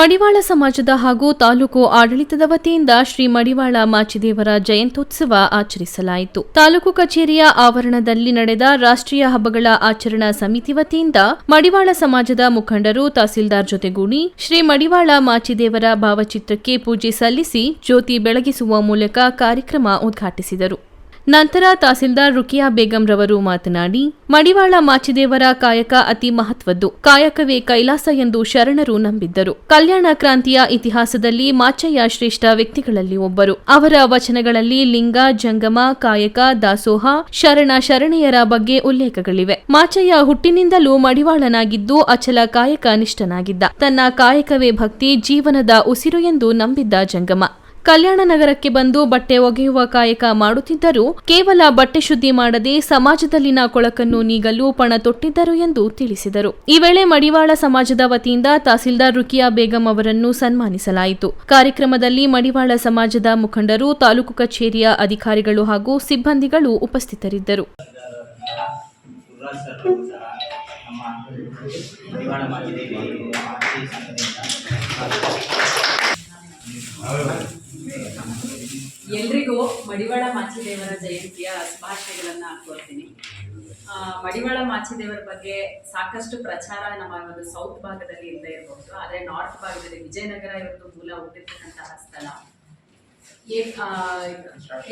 ಮಡಿವಾಳ ಸಮಾಜದ ಹಾಗೂ ತಾಲೂಕು ಆಡಳಿತದ ವತಿಯಿಂದ ಶ್ರೀ ಮಡಿವಾಳ ಮಾಚಿದೇವರ ಜಯಂತ್ಯೋತ್ಸವ ಆಚರಿಸಲಾಯಿತು. ತಾಲೂಕು ಕಚೇರಿಯ ಆವರಣದಲ್ಲಿ ನಡೆದ ರಾಷ್ಟ್ರೀಯ ಹಬ್ಬಗಳ ಆಚರಣಾ ಸಮಿತಿ ವತಿಯಿಂದ ಮಡಿವಾಳ ಸಮಾಜದ ಮುಖಂಡರು ತಹಸೀಲ್ದಾರ್ ಜೊತೆಗೂಡಿ ಶ್ರೀ ಮಡಿವಾಳ ಮಾಚಿದೇವರ ಭಾವಚಿತ್ರಕ್ಕೆ ಪೂಜೆ ಸಲ್ಲಿಸಿ ಜ್ಯೋತಿ ಬೆಳಗಿಸುವ ಮೂಲಕ ಕಾರ್ಯಕ್ರಮ ಉದ್ಘಾಟಿಸಿದರು. ನಂತರ ತಹಸೀಲ್ದಾರ್ ರುಕಿಯಾ ಬೇಗಂ ರವರು ಮಾತನಾಡಿ, ಮಡಿವಾಳ ಮಾಚಿದೇವರ ಕಾಯಕ ಅತಿ ಮಹತ್ವದ್ದು. ಕಾಯಕವೇ ಕೈಲಾಸ ಎಂದು ಶರಣರು ನಂಬಿದ್ದರು. ಕಲ್ಯಾಣ ಕ್ರಾಂತಿಯ ಇತಿಹಾಸದಲ್ಲಿ ಮಾಚಯ್ಯ ಶ್ರೇಷ್ಠ ವ್ಯಕ್ತಿಗಳಲ್ಲಿ ಒಬ್ಬರು. ಅವರ ವಚನಗಳಲ್ಲಿ ಲಿಂಗ, ಜಂಗಮ, ಕಾಯಕ, ದಾಸೋಹ, ಶರಣ ಶರಣೆಯರ ಬಗ್ಗೆ ಉಲ್ಲೇಖಗಳಿವೆ. ಮಾಚಯ್ಯ ಹುಟ್ಟಿನಿಂದಲೂ ಮಡಿವಾಳನಾಗಿದ್ದು ಅಚಲ ಕಾಯಕ ನಿಷ್ಠನಾಗಿದ್ದ. ತನ್ನ ಕಾಯಕವೇ ಭಕ್ತಿ, ಜೀವನದ ಉಸಿರು ಎಂದು ನಂಬಿದ್ದ ಜಂಗಮ. ಕಲ್ಯಾಣ ನಗರಕ್ಕೆ ಬಂದು ಬಟ್ಟೆ ಒಗೆಯುವ ಕಾಯಕ ಮಾಡುತ್ತಿದ್ದರೂ ಕೇವಲ ಬಟ್ಟೆ ಶುದ್ಧಿ ಮಾಡದೆ ಸಮಾಜದಲ್ಲಿನ ಕೊಳಕನ್ನು ನೀಗಲು ಪಣ ತೊಟ್ಟಿದ್ದರು ಎಂದು ತಿಳಿಸಿದರು. ಈ ವೇಳೆ ಮಡಿವಾಳ ಸಮಾಜದ ವತಿಯಿಂದ ತಹಸೀಲ್ದಾರ್ ರುಕಿಯಾ ಬೇಗಂ ಅವರನ್ನು ಸನ್ಮಾನಿಸಲಾಯಿತು. ಕಾರ್ಯಕ್ರಮದಲ್ಲಿ ಮಡಿವಾಳ ಸಮಾಜದ ಮುಖಂಡರು, ತಾಲೂಕು ಕಚೇರಿಯ ಅಧಿಕಾರಿಗಳು ಹಾಗೂ ಸಿಬ್ಬಂದಿಗಳು ಉಪಸ್ಥಿತರಿದ್ದರು. ಎಲ್ರಿಗೂ ಮಡಿವಾಳ ಮಾಚಿದೇವರ ಜಯಂತಿಯ ಶುಭಾಶಯಗಳನ್ನ ಕೋರ್ತೀನಿ. ಮಡಿವಾಳ ಮಾಚಿದೇವರ ಬಗ್ಗೆ ಸಾಕಷ್ಟು ಪ್ರಚಾರ ನಮ್ಮ ಒಂದು ಸೌತ್ ಭಾಗದಲ್ಲಿ ಇಲ್ಲದೆ ಇರಬಹುದು ಆದರೆ ನಾರ್ತ್ ಭಾಗದಲ್ಲಿ ವಿಜಯನಗರ ಇವತ್ತು ಮೂಲ ಹುಟ್ಟಿರ್ತಕ್ಕಂತಹ ಸ್ಥಳ.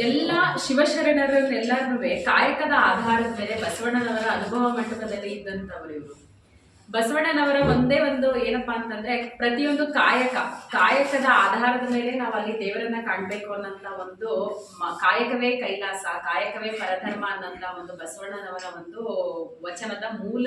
ಎಲ್ಲ ಶಿವಶರಣರನ್ನೆಲ್ಲರನ್ನೂ ಕಾಯಕದ ಆಧಾರದ ಮೇಲೆ ಬಸವಣ್ಣನವರ ಅನುಭವ ಮಂಟಪದಲ್ಲಿ ಇದ್ದಂಥವರು ಇವರು. ಬಸವಣ್ಣನವರ ಒಂದೇ ಒಂದು ಏನಪ್ಪಾ ಅಂತಂದ್ರೆ ಪ್ರತಿಯೊಂದು ಕಾಯಕ, ಕಾಯಕದ ಆಧಾರದ ಮೇಲೆ ನಾವು ಅಲ್ಲಿ ದೇವರನ್ನ ಕಾಣ್ಬೇಕು ಅನ್ನೋಂತ ಒಂದು ಕಾಯಕವೇ ಕೈಲಾಸ, ಕಾಯಕವೇ ಪರಧರ್ಮ ಅನ್ನೋಂತ ಒಂದು ಬಸವಣ್ಣನವರ ಒಂದು ವಚನದ ಮೂಲ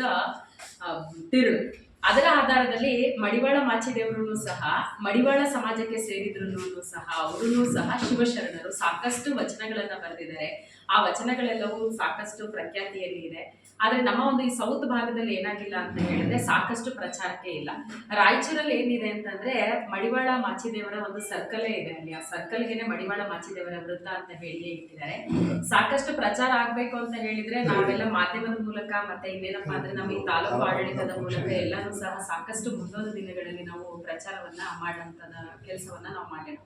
ತಿರು ಅದರ ಆಧಾರದಲ್ಲಿ ಮಡಿವಾಳ ಮಾಚಿದೇವರು ಸಹ, ಮಡಿವಾಳ ಸಮಾಜಕ್ಕೆ ಸೇರಿದ್ರು ಸಹ ಅವರು ಸಹ ಶಿವಶರಣರು ಸಾಕಷ್ಟು ವಚನಗಳನ್ನ ಬರೆದಿದ್ದಾರೆ. ಆ ವಚನಗಳೆಲ್ಲವೂ ಸಾಕಷ್ಟು ಪ್ರಖ್ಯಾತಿಯಲ್ಲಿ ಇದೆ. ಆದ್ರೆ ನಮ್ಮ ಒಂದು ಈ ಸೌತ್ ಭಾಗದಲ್ಲಿ ಏನಾಗಿಲ್ಲ ಅಂತ ಹೇಳಿದ್ರೆ ಸಾಕಷ್ಟು ಪ್ರಚಾರಕ್ಕೆ ಇಲ್ಲ. ರಾಯಚೂರಲ್ಲಿ ಏನಿದೆ ಅಂತಂದ್ರೆ ಮಡಿವಾಳ ಮಾಚಿದೇವರ ಒಂದು ಸರ್ಕಲೇ ಇದೆ ಅಲ್ಲಿ. ಆ ಸರ್ಕಲ್ಗೆನೆ ಮಡಿವಾಳ ಮಾಚಿದೇವರ ವೃತ್ತ ಅಂತ ಹೇಳಿ ಇಟ್ಟಿದ್ದಾರೆ. ಸಾಕಷ್ಟು ಪ್ರಚಾರ ಆಗ್ಬೇಕು ಅಂತ ಹೇಳಿದ್ರೆ ನಾವೆಲ್ಲ ಮಾಧ್ಯಮದ ಮೂಲಕ ಮತ್ತೆ ಇನ್ನೇನಪ್ಪಾ ಅಂದ್ರೆ ನಮ್ಮ ಈ ತಾಲೂಕು ಆಡಳಿತದ ಮೂಲಕ ಎಲ್ಲಾನು ಸಹ ಸಾಕಷ್ಟು ಮುಂದೊಂದು ದಿನಗಳಲ್ಲಿ ನಾವು ಪ್ರಚಾರವನ್ನ ಮಾಡುವಂತ ಕೆಲಸವನ್ನ ನಾವು ಮಾಡೋಣ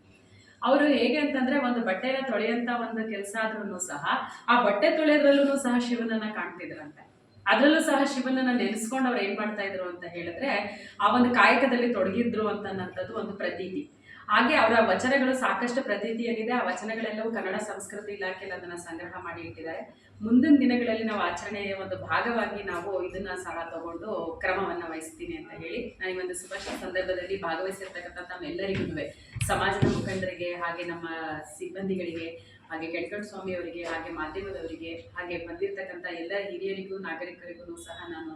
ಅವರು ಹೇಗೆ ಅಂತಂದ್ರೆ ಒಂದು ಬಟ್ಟೆನ ತೊಳೆಯಂತ ಒಂದು ಕೆಲಸ ಆದ್ರೂ ಸಹ, ಆ ಬಟ್ಟೆ ತೊಳೆಯೋದ್ರಲ್ಲೂ ಸಹ ಶಿವನನ್ನ ಕಾಣ್ತಿದ್ರಂತೆ. ಅದ್ರಲ್ಲೂ ಸಹ ಶಿವನನ್ನ ನೆನೆಸ್ಕೊಂಡು ಅವ್ರು ಏನ್ ಮಾಡ್ತಾ ಇದ್ರು ಅಂತ ಹೇಳಿದ್ರೆ, ಆ ಒಂದು ಕಾಯಕದಲ್ಲಿ ತೊಡಗಿದ್ರು ಅಂತನ್ನಂಥದ್ದು ಒಂದು ಪ್ರತೀತಿ. ಹಾಗೆ ಅವರ ವಚನಗಳು ಸಾಕಷ್ಟು ಪ್ರತೀತಿಯಲ್ಲಿದೆ. ಆ ವಚನಗಳೆಲ್ಲವೂ ಕನ್ನಡ ಸಂಸ್ಕೃತಿ ಇಲಾಖೆಯಲ್ಲಿ ಅದನ್ನ ಸಂಗ್ರಹ ಮಾಡಿ ಇಟ್ಟಿದ್ದಾರೆ. ಮುಂದಿನ ದಿನಗಳಲ್ಲಿ ನಾವು ಆಚರಣೆಯ ಒಂದು ಭಾಗವಾಗಿ ನಾವು ಇದನ್ನ ಸಹ ತಗೊಂಡು ಕ್ರಮವನ್ನ ವಹಿಸ್ತೀನಿ ಅಂತ ಹೇಳಿ ನಾನು ಈ ಒಂದು ಶುಭ ಸಂದರ್ಭದಲ್ಲಿ ಭಾಗವಹಿಸಿರ್ತಕ್ಕಂಥ ನಮ್ಮೆಲ್ಲರಿಗೂ ಸಮಾಜದ ಮುಖಂಡರಿಗೆ ಹಾಗೆ ನಮ್ಮ ಸಿಬ್ಬಂದಿಗಳಿಗೆ, ಹಾಗೆ ಕೆಂಕಣ್ ಸ್ವಾಮಿ ಅವರಿಗೆ ಹಾಗೆ ಮಾಧ್ಯಮದವರಿಗೆ, ಹಾಗೆ ಬಂದಿರತಕ್ಕಂಥ ಎಲ್ಲ ಹಿರಿಯರಿಗೂ, ನಾಗರಿಕರಿಗೂ ಸಹ ನಾನು